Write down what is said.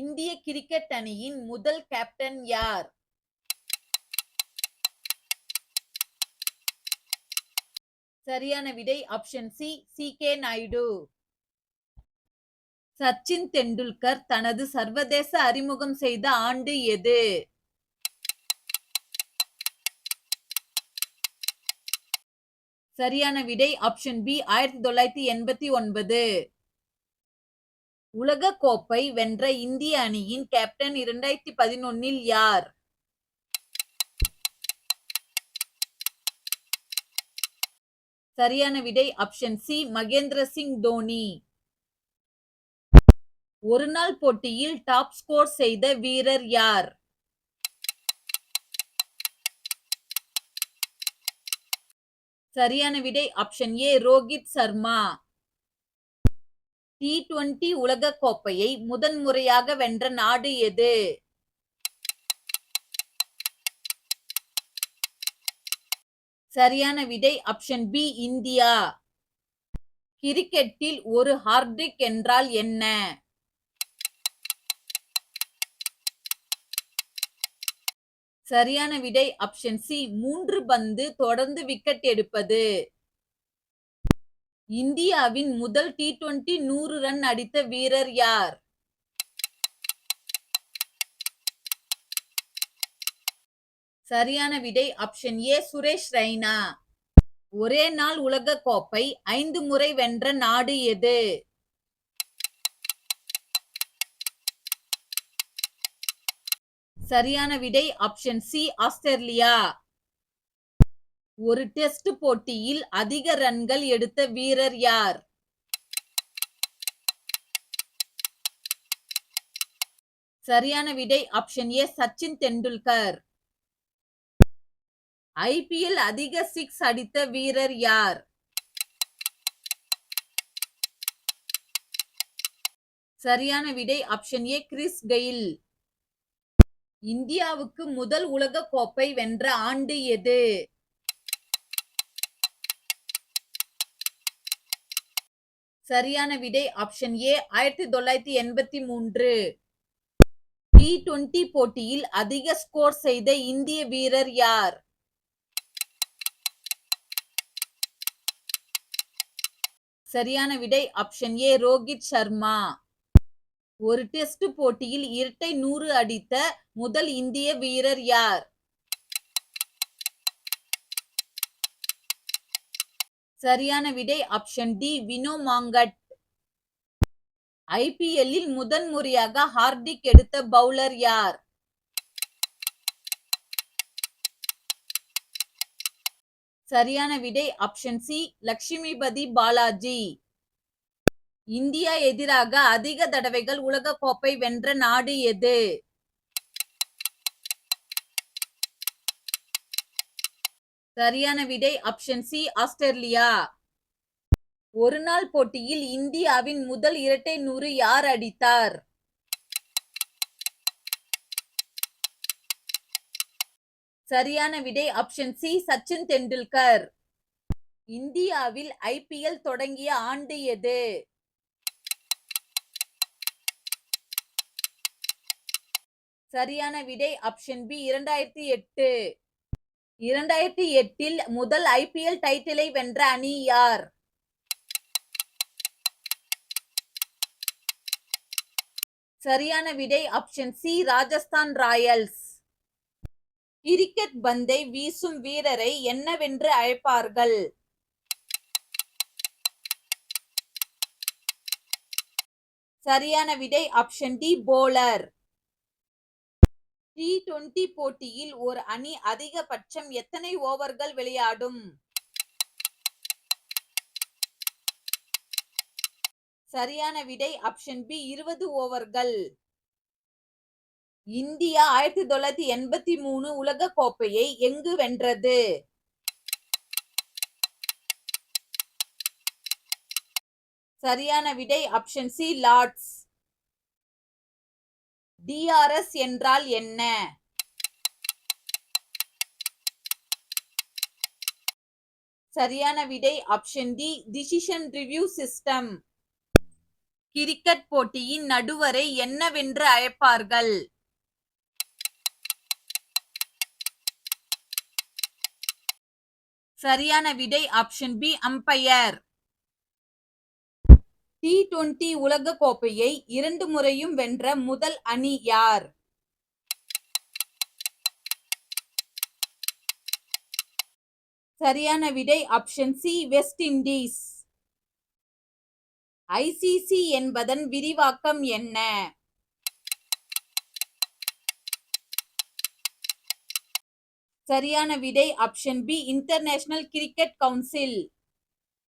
இந்திய கிரிக்கெட் அணியின் முதல் கேப்டன் யார்? சரியான விடை option C C K Naidu. Sachin Tendulkar தனது சர்வதேச அறிமுகம் செய்த ஆண்டு எது? சரியான விடை ஆப்ஷன் பி ஆயிரத்தி தொள்ளாயிரத்தி எண்பத்தி ஒன்பது. உலக கோப்பை வென்ற இந்திய அணியின் கேப்டன் இரண்டாயிரத்தி பதினொன்னில் யார்? சரியான விடை ஆப்ஷன் சி மகேந்திர சிங் தோனி. ஒரு நாள் போட்டியில் டாப் ஸ்கோர் செய்த வீரர் யார்? சரியான விடை option A Rohit Sharma. T twenty உலக கோப்பையை முதன்முறையாக வென்ற நாடு எது? சரியான விடை ஆப்ஷன் பி இந்தியா. கிரிக்கெட்டில் ஒரு ஹார்டிக் என்றால் என்ன? சரியான விடை ஆப்ஷன் சி மூன்று பந்து தொடர்ந்து விக்கெட் எடுப்பது. இந்தியாவின் முதல் டி டுவெண்டி நூறு ரன் அடித்த வீரர் யார்? சரியான விடை ஆப்ஷன் ஏ சுரேஷ் ரெய்னா. ஒரே நாள் உலக கோப்பை ஐந்து முறை வென்ற நாடு எது? சரியான விடை ஆப்ஷன் சி ஆஸ்திரேலியா. ஒரு டெஸ்ட் போட்டியில் அதிக ரன்கள் எடுத்த வீரர் யார்? சரியான விடை option A Sachin Tendulkar IPL அதிக சிக்ஸ் அடித்த வீரர் யார்? சரியான விடை ஆப்ஷன் ஏ கிறிஸ் கெயில். இந்தியாவுக்கு முதல் உலக கோப்பை வென்ற ஆண்டு எது? சரியான விடை ஆப்ஷன் ஏ ஆயிரத்தி தொள்ளாயிரத்தி எண்பத்தி மூன்று. டி டுவெண்டி போட்டியில் அதிக ஸ்கோர் செய்த இந்திய வீரர் யார்? சரியான விடை ஆப்ஷன் ஏ ரோஹித் சர்மா. ஒரு டெஸ்ட் போட்டியில் இரட்டை நூறு அடித்த முதல் இந்திய வீரர் யார்? சரியான விடை ஆப்ஷன் டி வினோ மாங்கட். ஐபிஎல்லில் முதன் முறையாக ஹார்டிக் எடுத்த பவுலர் யார்? சரியான விடை option C Lakshmipathy Balaji. India எதிராக அதிக தடவைகள் உலகக்கோப்பை கோப்பை வென்ற நாடு எது? சரியான விடை ஆப்ஷன் சி ஆஸ்திரேலியா. ஒரு நாள் போட்டியில் இந்தியாவின் முதல் இரட்டை நூறு யார் அடித்தார்? சரியான விடை ஆப்ஷன் சி சச்சின் தெண்டுல்கர் இந்தியாவில் ஐபிஎல் தொடங்கிய ஆண்டு எது? சரியான விடை ஆப்ஷன் பி இரண்டாயிரத்தி எட்டு. இரண்டாயிரத்தி எட்டில் முதல் ஐபிஎல் டைட்டிலை வென்ற அணி யார்? சரியான விடை option C Rajasthan Royals. Cricket பந்தை வீசும் வீரரை என்னவென்று அழைப்பார்கள்? சரியான விடை option D bowler T twenty போட்டியில் ஒரு அணி அதிகபட்சம் எத்தனை ஓவர்கள் விளையாடும்? சரியான விடை ஆப்ஷன் பி இருபது ஓவர்கள். இந்தியா ஆயிரத்தி தொள்ளாயிரத்தி எண்பத்தி மூணு உலக கோப்பையை எங்கு வென்றது? சரியான விடை ஆப்ஷன் சி லார்ட்ஸ் டிஆர்எஸ் என்றால் என்ன? சரியான விடை option D decision review system cricket போட்டியின் நடுவரை என்னவென்று அழைப்பார்கள்? சரியான விடை option B umpire T twenty உலக கோப்பையை இரண்டு முறையும் வென்ற முதல் அணி யார்? சரியான விடை option C West Indies ICC என்பதன் விரிவாக்கம் என்ன? சரியான விடை option B international cricket council